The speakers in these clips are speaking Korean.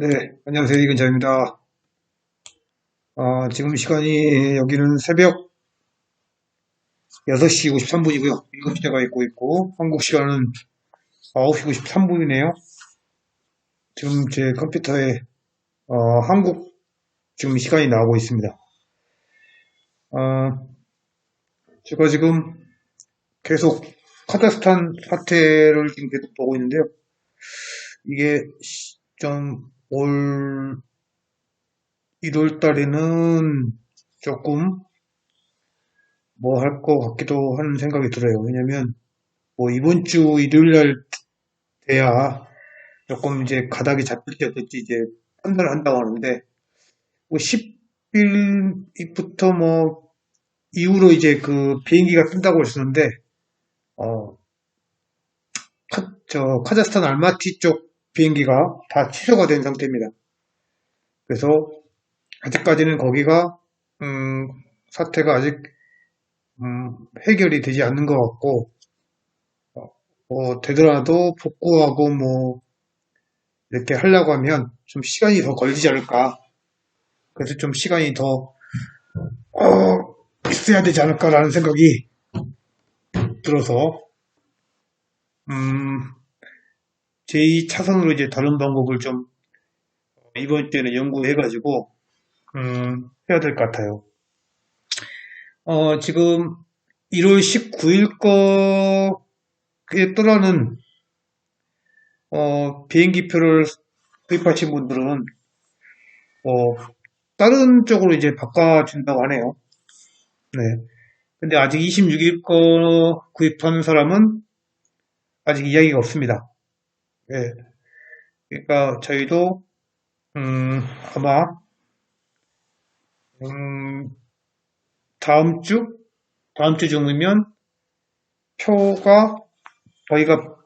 네, 안녕하세요. 이근자입니다. 아, 지금 시간이 여기는 새벽 6시 53분이고요. 7시대가 있고 있고 한국 시간은 9시 53분이네요. 지금 제 컴퓨터에 어, 한국 지금 시간이 나오고 있습니다. 아, 제가 지금 계속 카자흐스탄 사태를 지금 계속 보고 있는데요. 이게 좀 올 1월 달에는 조금 뭐 할 것 같기도 하는 생각이 들어요. 왜냐면 뭐 이번 주 일요일 날 돼야 조금 이제 가닥이 잡힐지 어떨지 이제 판단을 한다고 하는데 뭐 10일부터 뭐 이후로 이제 그 비행기가 뜬다고 했었는데 어, 카, 저 카자흐스탄 알마티 쪽 비행기가 다 취소가 된 상태입니다. 그래서 아직까지는 거기가 음, 사태가 아직 음, 해결이 되지 않는 것 같고 어, 뭐 되더라도 복구하고 뭐 이렇게 하려고 하면 좀 시간이 더 걸리지 않을까 그래서 좀 시간이 더 어, 있어야 되지 않을까라는 생각이 들어서 음, 제2차선으로 이제 다른 방법을 좀 이번 주에는 연구해가지고 음, 해야 될 것 같아요. 어, 지금 1월 19일 거에 떠나는 어, 비행기표를 구입하신 분들은 어, 다른 쪽으로 이제 바꿔준다고 하네요. 네. 근데 아직 26일 거 구입한 사람은 아직 이야기가 없습니다. 예. 그러니까 저희도 음, 아마 음, 다음 주 다음 주 정도면 표가 저희가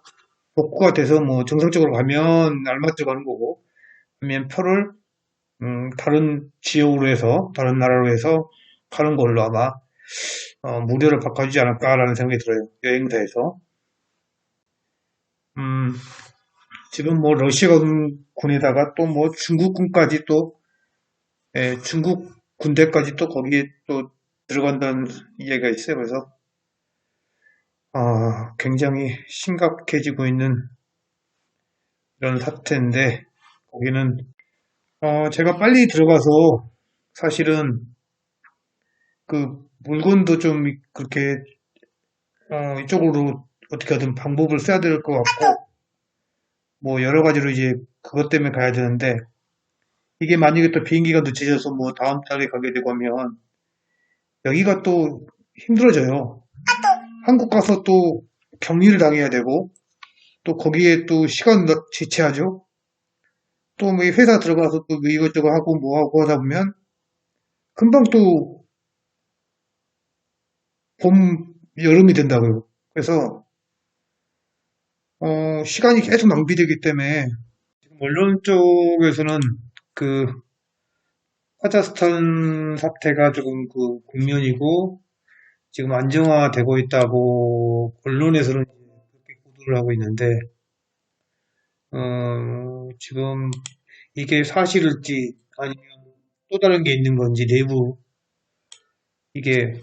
복구가 돼서 뭐 정상적으로 가면 알맞게 가는 거고 아니면 표를 음, 다른 지역으로 해서 다른 나라로 해서 가는 걸로 아마 어, 무료를 바꿔주지 않을까라는 생각이 들어요 여행사에서 음, 지금 뭐 러시아군에다가 또 뭐 중국군까지 또 예, 중국 군대까지 또 거기에 또 들어간다는 이야기가 있어요. 그래서 아, 굉장히 심각해지고 있는 이런 사태인데 거기는 어, 제가 빨리 들어가서 사실은 그 물건도 좀 그렇게 어, 이쪽으로 어떻게 하든 방법을 써야 될 것 같고 뭐 여러 가지로 이제 그것 때문에 가야 되는데 이게 만약에 또 비행기가 늦춰져서 뭐 다음 달에 가게 되고 하면 여기가 또 힘들어져요. 한국 가서 또 격리를 당해야 되고 또 거기에 또 시간 지체하죠. 또 뭐 회사 들어가서 또뭐 이것저것 하고 뭐 하고 하다 보면 금방 또 봄, 여름이 된다고요. 그래서 어, 시간이 계속 낭비되기 때문에 지금 언론 쪽에서는 그 카자흐스탄 사태가 조금 그 국면이고 지금 안정화되고 있다고 언론에서는 그렇게 보도를 하고 있는데 어, 지금 이게 사실일지 아니면 또 다른 게 있는 건지 내부 이게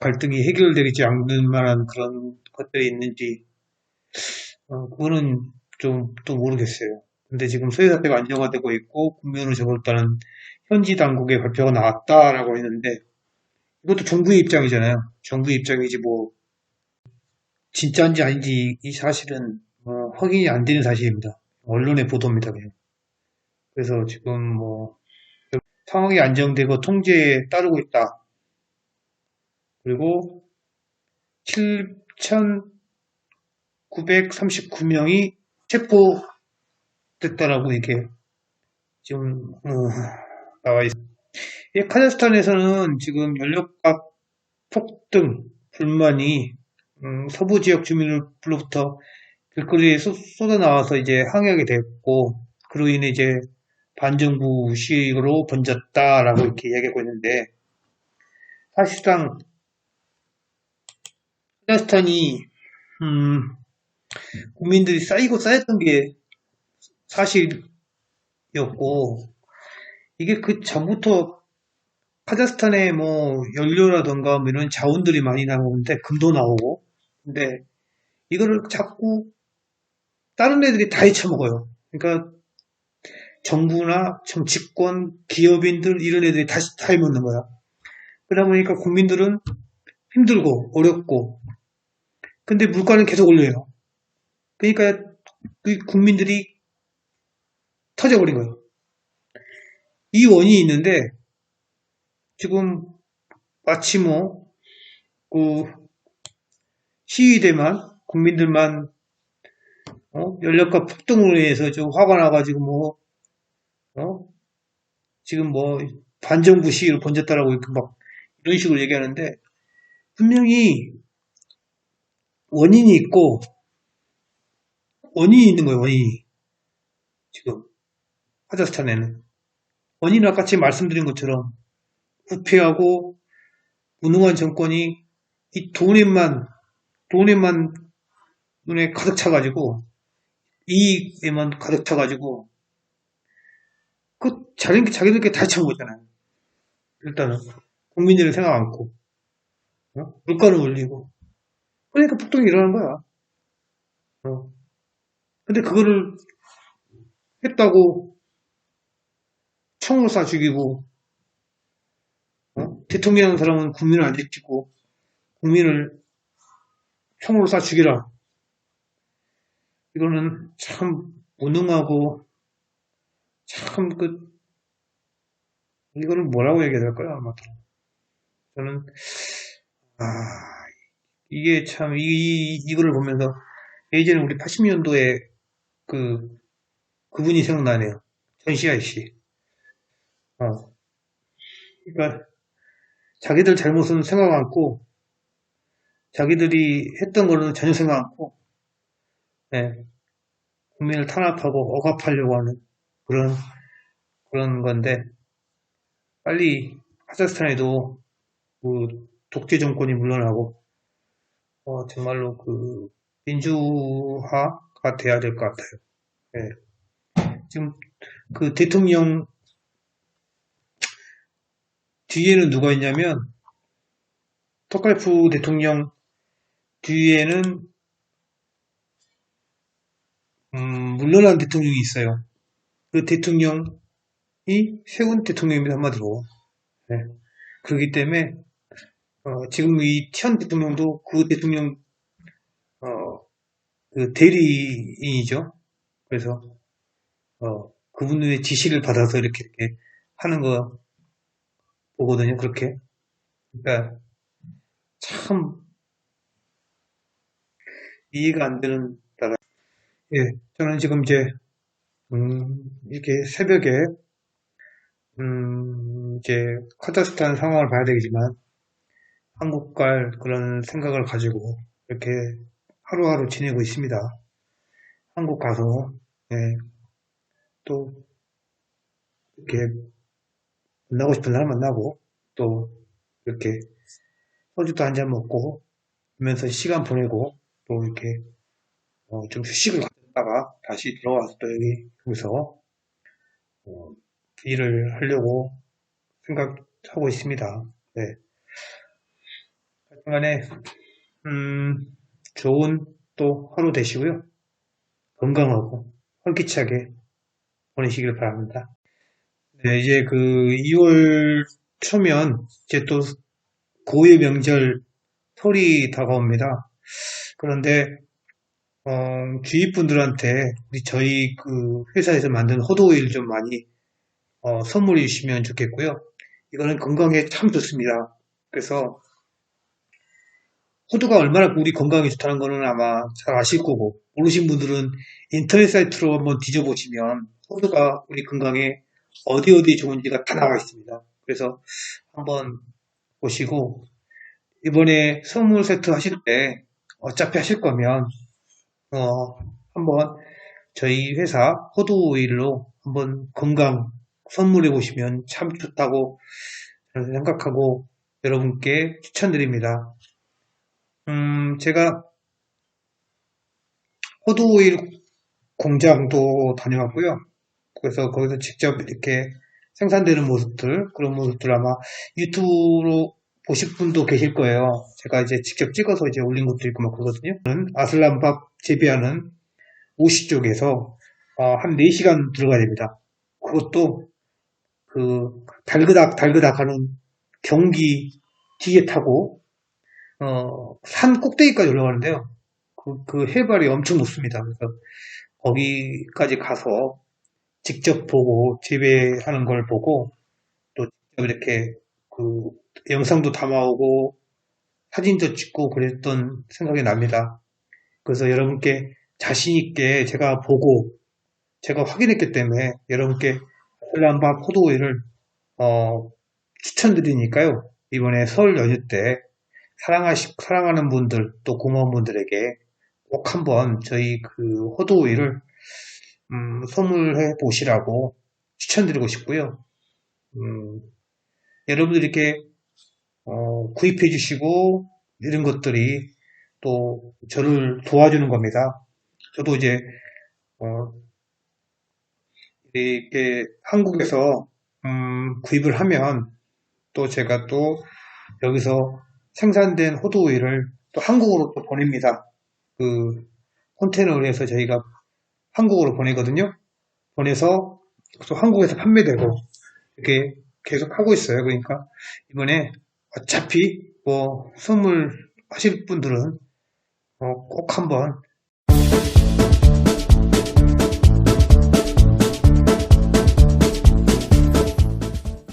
갈등이 해결되지 않는 만한 그런 것들이 있는지 어, 그거는 좀 또 모르겠어요. 근데 지금 소외 사태가 안정화되고 있고 국면으로 접었다는 현지 당국의 발표가 나왔다라고 했는데 이것도 정부의 입장이잖아요. 정부의 입장이지 뭐 진짜인지 아닌지 이 사실은 어, 확인이 안 되는 사실입니다. 언론의 보도입니다. 그냥. 그래서 지금 뭐 상황이 안정되고 통제에 따르고 있다. 그리고 7천 939명이 체포됐다라고 이게 지금 어, 나와 있습니다. 카자흐스탄에서는 지금 연료값 폭등 불만이 음, 서부 지역 주민들로부터 길거리에 쏟, 쏟아 나와서 이제 항의하게 됐고 그로 인해 이제 반정부 시위로 번졌다라고 이렇게 이야기하고 있는데 사실상 카자흐스탄이 음, 국민들이 쌓이고 쌓였던 게 사실 원이었고, 이게 그 전부터 카자흐스탄에 뭐 연료라던가 뭐 이런 자원들이 많이 나오는데 금도 나오고 근데 이거를 자꾸 다른 애들이 다 헤쳐먹어요. 그러니까 정부나 정치권, 기업인들 이런 애들이 다시 다 해먹는 거야. 그러다 보니까 국민들은 힘들고 어렵고 근데 물가는 계속 올려요. 그러니까 그 국민들이 터져버린 거예요. 이 원인이 있는데 지금 마치 뭐 그 시위대만 국민들만 어? 연락과 폭동으로 인해서 좀 화가 나가지고 뭐 어? 지금 뭐 반정부 시위를 번졌다라고 이렇게 막 이런 식으로 얘기하는데 분명히 원인이 있고 원인이 있는 거예요 원인이 지금 카자흐스탄에는 원인은 아까 제가 말씀드린 것처럼 부패하고 무능한 정권이 이 돈에만 돈에만 눈에 가득 차가지고 이익에만 가득 차가지고 그 자기 자기들께 다 차고 있잖아요. 일단은 국민들을 생각 않고 어? 물가를 올리고 그러니까 폭동이 일어나는 거야. 어. 근데 그거를 했다고 총을 쏴 죽이고 어? 대통령이라는 사람은 국민을 안 지키고 국민을 총으로 쏴 죽이라. 이거는 참 무능하고 참그 이거를 뭐라고 얘기해야 될까요 아마도 저는 아 이게 참 이 이거를 보면서 예전에 우리 80년도에 그 그분이 생각나네요 전시아이 씨. 어. 그러니까 자기들 잘못은 생각 않고 자기들이 했던 거는 전혀 생각 않고 네, 국민을 탄압하고 억압하려고 하는 그런 그런 건데 빨리 카자흐스탄에도 그 독재 정권이 물러나고 어, 정말로 그 민주화 가 돼야 될 것 같아요. 네. 지금 그 대통령 뒤에는 누가 있냐면 토칼프 대통령 뒤에는 음, 물러난 대통령이 있어요. 그 대통령이 세운 대통령입니다 한마디로. 네. 그렇기 때문에 어, 지금 이 티안 대통령도 그 대통령 어, 그 대리인이죠. 그래서 어, 그분의 지시를 받아서 이렇게, 이렇게 하는 거 보거든요. 그렇게. 그러니까 참 이해가 안 되는 따라. 예, 저는 지금 이제 음, 이렇게 새벽에 음, 이제 카자흐스탄 상황을 봐야 되겠지만 한국 갈 그런 생각을 가지고 이렇게 하루하루 지내고 있습니다. 한국 가서 예, 또 이렇게 만나고 싶은 사람 만나고 또 이렇게 소주도 한 잔 먹고 하면서 시간 보내고 또 이렇게 어, 좀 휴식을 가졌다가 다시 들어와서 또 여기 여기서 어, 일을 하려고 생각하고 있습니다. 네. 하여튼간에 음, 좋은 또 하루 되시고요. 건강하고 활기차게 보내시길 바랍니다. 네, 이제 그 2월 초면 이제 또 고유 명절 설이 다가옵니다. 그런데 어, 주위 분들한테 저희 그 회사에서 만든 호두 오일 좀 많이 어, 선물해 주시면 좋겠고요. 이거는 건강에 참 좋습니다. 그래서 호두가 얼마나 우리 건강에 좋다는 거는 아마 잘 아실 거고 모르신 분들은 인터넷 사이트로 한번 뒤져보시면 호두가 우리 건강에 어디 어디 좋은지가 다 나와 있습니다. 그래서 한번 보시고 이번에 선물 세트 하실 때 어차피 하실 거면 어 한번 저희 회사 호두 오일로 한번 건강 선물해 보시면 참 좋다고 생각하고 여러분께 추천드립니다. 음 제가 호두 오일 공장도 다녀왔고요. 그래서 거기서 직접 이렇게 생산되는 모습들, 그런 모습들 아마 유튜브로 보실 분도 계실 거예요. 제가 이제 직접 찍어서 이제 올린 것도 있고 막 그러거든요. 아슬란밥 재배하는 오시 쪽에서 어, 한 4시간 들어가야 됩니다. 그것도 그 달그닥 달그닥 하는 경기 뒤에 타고 어, 산 꼭대기까지 올라가는데요. 그, 그 해발이 엄청 높습니다. 그래서 거기까지 가서 직접 보고 재배하는 걸 보고 또 직접 이렇게 그 영상도 담아오고 사진도 찍고 그랬던 생각이 납니다. 그래서 여러분께 자신 있게 제가 보고 제가 확인했기 때문에 여러분께 헬란밥 포도오일을 어, 추천드리니까요. 이번에 설 연휴 때 사랑하시, 사랑하는 분들 또 고마운 분들에게 꼭 한번 저희 그 호두오일을 음, 선물해 보시라고 추천드리고 싶고요. 음, 여러분들이 이렇게 어, 구입해 주시고 이런 것들이 또 저를 도와주는 겁니다. 저도 이제 어, 이렇게 한국에서 음, 구입을 하면 또 제가 또 여기서 생산된 호두오일을 또 한국으로 또 보냅니다. 그 컨테이너를 해서 저희가 한국으로 보내거든요. 보내서 또 한국에서 판매되고 이렇게 계속 하고 있어요. 그러니까 이번에 어차피 뭐 선물 하실 분들은 어, 꼭 한번